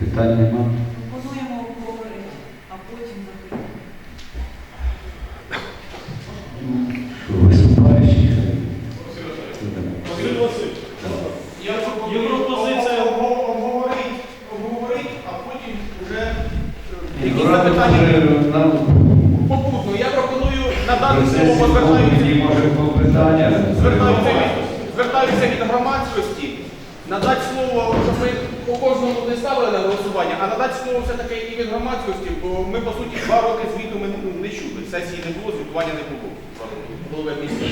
Питань нема. Пропонуємо обговорити, а потім закрити. Що, виступаючі? Василь Васильович, Я Є пропозиція. обго- обговорити, обговорити, а потім вже е, якісь нам попутно. Я пропоную надати слово, питання. звертаюся від громадськості, надати слово, щоб ми по кожному не ставили на голосування, а надати слово все-таки і від громадськості, бо ми, по суті, два роки звіту ми не чули. Сесії не було, звітування не було. Голови міста.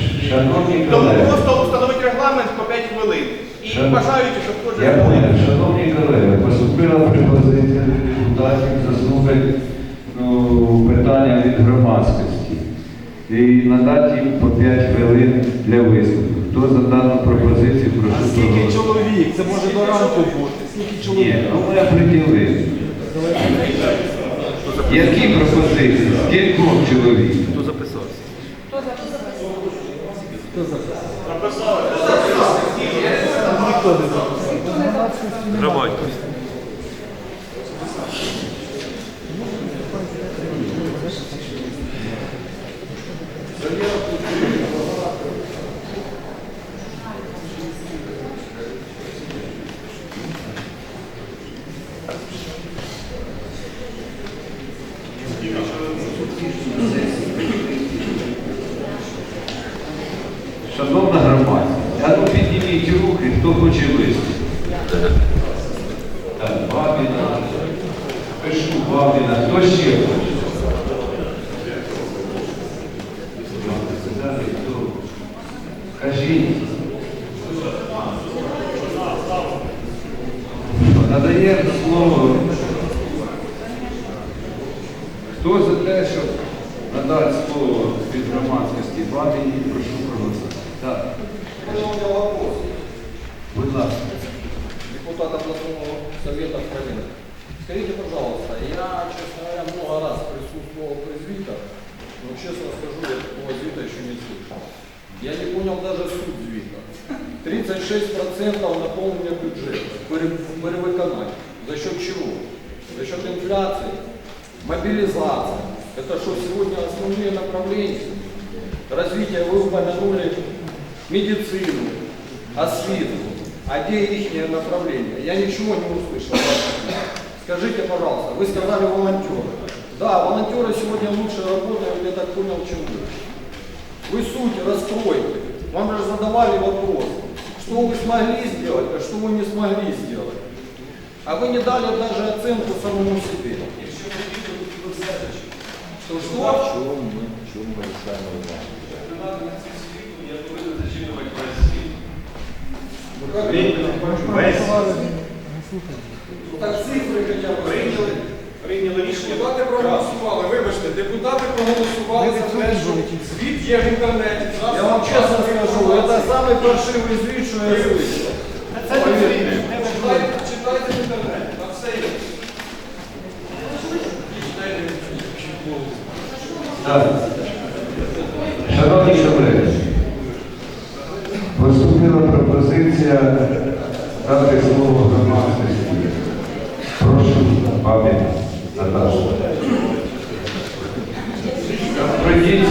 Тому просто встановити регламент по 5 хвилин. І Шан- бажаючи, щоб кожен я понял, шановні колеги, поступила пропозиція депутатів заслухати ну, питання від громадськості і надати їм по 5 хвилин для виступу. Хто за дану пропозицію, прошу а скільки чоловік? Це може до ранку бути. Скільки Ні, ну ми определили. Які пропозиції? Скількох чоловік? Хто записався? Хто записався? Хто записався? Ніхто не записав. Громадськість. Шановна громадськість, а ну підніміть руки, хто хоче виступити. Так, Бабіна, пишу Бабіна, хто ще хоче? Кажіть. Надаємо слово. Хто за те, щоб надати слово від громадськості Бабіні, прошу проголосувати. Так, будь ласка. депутат областного совета Украины. Скажите, пожалуйста, я, честно говоря, много раз присутствовал при звитах, но, честно скажу, я такого звита еще не слышал. Я не понял даже суть звита. 36% наполнения бюджета, чего? За счет инфляции, мобилизации. Это что, сегодня основные направления развития? Вы упомянули медицину, освиту. А где их направление? Я ничего не услышал. Скажите, пожалуйста, вы сказали волонтеры. Да, волонтеры сегодня лучше работают, я так понял, чем вы. Вы суть раскройте. Вам же задавали вопрос, что вы смогли сделать, а что вы не смогли сделать. А вы не дали даже оценку самому себе. Что, что? Ну, как Ну, так цифри хоча б прийняли, прийняли рішення. Депутати проголосували, вибачте, депутати проголосували за те, що звіт є в інтернеті. Я вам чесно скажу, це самий паршивий звіт, що я слышав. Повірте. Читайте, Шановні колеги, поступила пропозиція дати слово громадськості. Прошу пам'ять Наташу. Пройдіть.